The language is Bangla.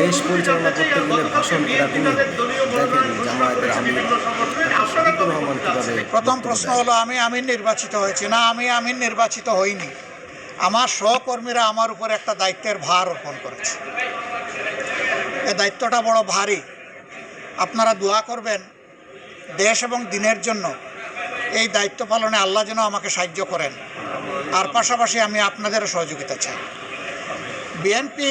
দেশ পরিচালনা করতে গেলে ভাষণ এটা তিনি দেখেন জামায়াতের আমির রহমান কীভাবে প্রথম প্রশ্ন হলো আমি আমির নির্বাচিত হয়েছি। না আমি আমির নির্বাচিত হইনি। আমার সহকর্মীরা আমার উপর একটা দায়িত্বের ভার অর্পণ করেছে। এই দায়িত্বটা বড় ভারী। আপনারা দোয়া করবেন দেশ এবং দিনের জন্য এই দায়িত্ব পালনে আল্লাহ যেন আমাকে সাহায্য করেন। আর পাশাপাশি আমি আপনাদেরও সহযোগিতা চাই। বিএনপি